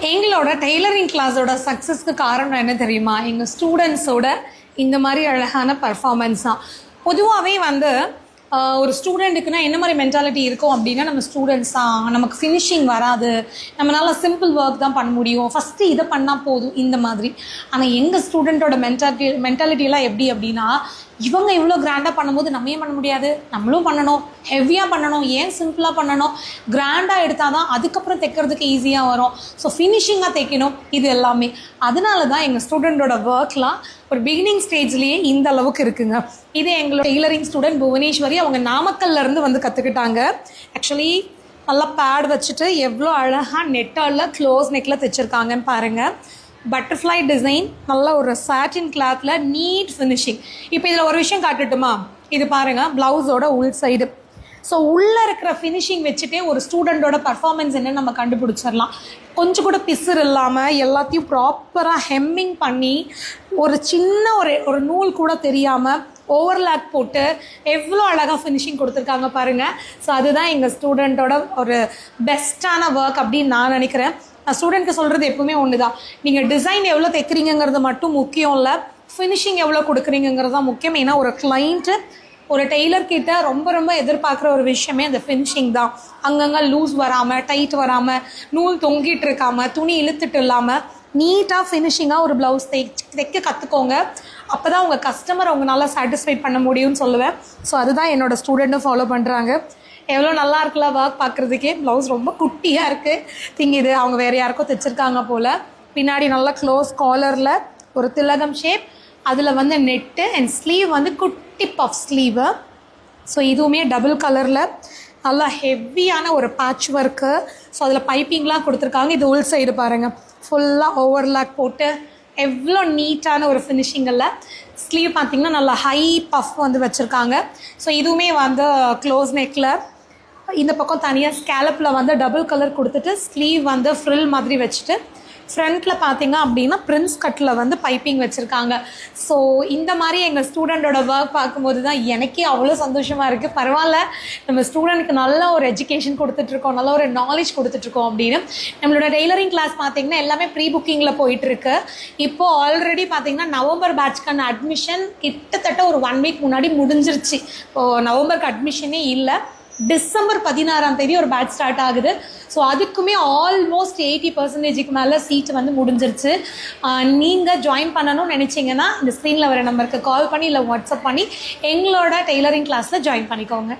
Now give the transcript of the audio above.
எங்களோட டெய்லரிங் கிளாஸோட சக்ஸஸ்க்கு காரணம் என்ன தெரியுமா? எங்கள் ஸ்டூடெண்ட்ஸோட இந்த மாதிரி அழகான பர்ஃபார்மன்ஸ் தான் பொதுவாகவே வந்து ஒரு ஸ்டூடெண்ட்டுக்குன்னா என்ன மாதிரி மென்டாலிட்டி இருக்கும் அப்படின்னா நம்ம ஸ்டூடெண்ட்ஸ் தான் நமக்கு ஃபினிஷிங் வராது. நம்மளால சிம்பிள் ஒர்க் தான் பண்ண முடியும். ஃபஸ்ட்டு இதை பண்ணால் போதும் இந்த மாதிரி. ஆனால் எங்கள் ஸ்டூடெண்ட்டோட மென்டாலிட்டி மென்டாலிட்டியெல்லாம் எப்படி அப்படின்னா இவங்க இவ்வளோ கிராண்டாக பண்ணும்போது நம்ம ஏன் பண்ண முடியாது? நம்மளும் பண்ணணும். ஹெவியாக பண்ணணும். ஏன் சிம்பிளாக பண்ணணும்? கிராண்டாக எடுத்தால் தான் அதுக்கப்புறம் தைக்கிறதுக்கு ஈஸியாக வரும். ஸோ ஃபினிஷிங்காக தைக்கணும். இது எல்லாமே. அதனால தான் எங்கள் ஸ்டூடெண்ட்டோட ஒர்க்லாம் ஒரு பிகினிங் ஸ்டேஜ்லேயே இந்த அளவுக்கு இருக்குங்க. இது எங்களோட டெய்லரிங் ஸ்டூடெண்ட் புவனேஸ்வரி அவங்க நாமக்கல்ல இருந்து வந்து கற்றுக்கிட்டாங்க ஆக்சுவலி நல்லா பேட் வச்சுட்டு எவ்வளோ அழகாக நெட்டாலில் க்ளோஸ் நெக்கில் தைச்சிருக்காங்கன்னு பாருங்கள் பட்டர்ஃப்ளை டிசைன் நல்ல ஒரு சாட்டின் கிளாத்தில் நீட் ஃபினிஷிங் இப்போ இதில் ஒரு விஷயம் காட்டுட்டுமா? இது பாருங்கள் ப்ளவுஸோட உள் சைடு ஸோ உள்ளே இருக்கிற ஃபினிஷிங் வச்சுட்டே ஒரு ஸ்டூடெண்ட்டோட பர்ஃபார்மன்ஸ் என்னன்னு நம்ம கண்டுபிடிச்சிடலாம். கொஞ்சம் கூட பிசுறு இல்லாமல் எல்லாத்தையும் ப்ராப்பராக ஹெம்மிங் பண்ணி ஒரு சின்ன ஒரு ஒரு நூல் கூட தெரியாமல் ஓவர்லாக் போட்டு எவ்வளோ அழகாக ஃபினிஷிங் கொடுத்துருக்காங்க பாருங்கள் ஸோ அதுதான் எங்கள் ஸ்டூடெண்ட்டோட ஒரு பெஸ்ட்டான ஒர்க் அப்படின்னு நான் நினைக்கிறேன். நான் ஸ்டூடெண்ட்க்கு சொல்கிறது எப்பவுமே ஒன்று தான் நீங்கள் டிசைன் எவ்வளோ தைக்கிறீங்கிறது மட்டும் முக்கியம் இல்லை ஃபினிஷிங் எவ்வளோ கொடுக்குறீங்கிறது தான் முக்கியம். ஏன்னா ஒரு கிளைண்ட்டு ஒரு டெய்லர் கிட்ட ரொம்ப ரொம்ப எதிர்பார்க்குற ஒரு விஷயமே அந்த ஃபினிஷிங் தான். அங்கங்கே லூஸ் வராமல் டைட் வராமல் நூல் தொங்கிட்டு இருக்காமல் துணி இழுத்துட்டு இல்லாமல் நீட்டாக ஃபினிஷிங்காக ஒரு ப்ளவுஸ் தை தைக்க கற்றுக்கோங்க அப்போ தான் உங்கள் கஸ்டமர் அவங்க நல்லா சாட்டிஸ்ஃபை பண்ண முடியும்னு சொல்லுவேன். ஸோ அதுதான் என்னோட ஸ்டூடெண்ட்டும் ஃபாலோ பண்ணுறாங்க எவ்வளோ நல்லா இருக்குல்ல ஒர்க் பார்க்குறதுக்கே ப்ளவுஸ் ரொம்ப குட்டியாக இருக்குது திங்கிது அவங்க வேறு யாருக்கோ தைச்சிருக்காங்க போல். பின்னாடி நல்லா க்ளோஸ் காலரில் ஒரு திலகம் ஷேப் அதில் வந்து நெட்டு அண்ட் ஸ்லீவ் வந்து குட்டி பஃப் ஸ்லீவு ஸோ இதுவுமே டபுள் கலரில் நல்லா ஹெவியான ஒரு பேட்ச் ஒர்க்கு ஸோ அதில் பைப்பிங்லாம் கொடுத்துருக்காங்க. இது உள் சைடு பாருங்கள் ஃபுல்லாக ஓவர்லாக் போட்டு எவ்வளோ நீட்டான ஒரு ஃபினிஷிங்கில் ஸ்லீவ் பார்த்தீங்கன்னா நல்லா ஹை பஃப் வந்து வச்சுருக்காங்க. ஸோ இதுவுமே வந்து க்ளோஸ் நெக்கில் இந்த பக்கம் தனியாக ஸ்கேலப்பில் வந்து டபுள் கலர் கொடுத்துட்டு ஸ்லீவ் வந்து ஃப்ரில் மாதிரி வச்சுட்டு ஃப்ரண்ட்டில் பார்த்தீங்க அப்படின்னா பிரின்ஸ் கட்டில் வந்து பைப்பிங் வச்சுருக்காங்க. ஸோ இந்த மாதிரி எங்கள் ஸ்டூடெண்ட்டோட ஒர்க் பார்க்கும்போது தான் எனக்கே அவ்வளோ சந்தோஷமாக இருக்குது பரவாயில்ல நம்ம ஸ்டூடெண்ட்க்கு நல்ல ஒரு எஜுகேஷன் கொடுத்துட்ருக்கோம் நல்ல ஒரு நாலேஜ் கொடுத்துட்ருக்கோம் அப்படின்னு. நம்மளோட டெய்லரிங் கிளாஸ் பார்த்தீங்கன்னா எல்லாமே ப்ரீ புக்கிங்கில் போயிட்டுருக்கு இப்போது ஆல்ரெடி பார்த்தீங்கன்னா நவம்பர் பேட்ச்க்கான அட்மிஷன் கிட்டத்தட்ட ஒரு ஒன் வீக் முன்னாடி முடிஞ்சிருச்சு. இப்போது நவம்பருக்கு அட்மிஷனே இல்லை. டிசம்பர் பதினாறாம் தேதி ஒரு பேட்ச் ஸ்டார்ட் ஆகுது. ஸோ அதுக்குமே ஆல்மோஸ்ட் எயிட்டி பர்சன்டேஜுக்கு மேலே சீட் வந்து முடிஞ்சிருச்சு. நீங்கள் ஜாயின் பண்ணணும்னு நினச்சிங்கன்னா இந்த ஸ்க்ரீனில் வர நம்பருக்கு கால் பண்ணி இல்லை வாட்ஸ்அப் பண்ணி எங்களோட டெய்லரிங் கிளாஸில் ஜாயின் பண்ணிக்கோங்க.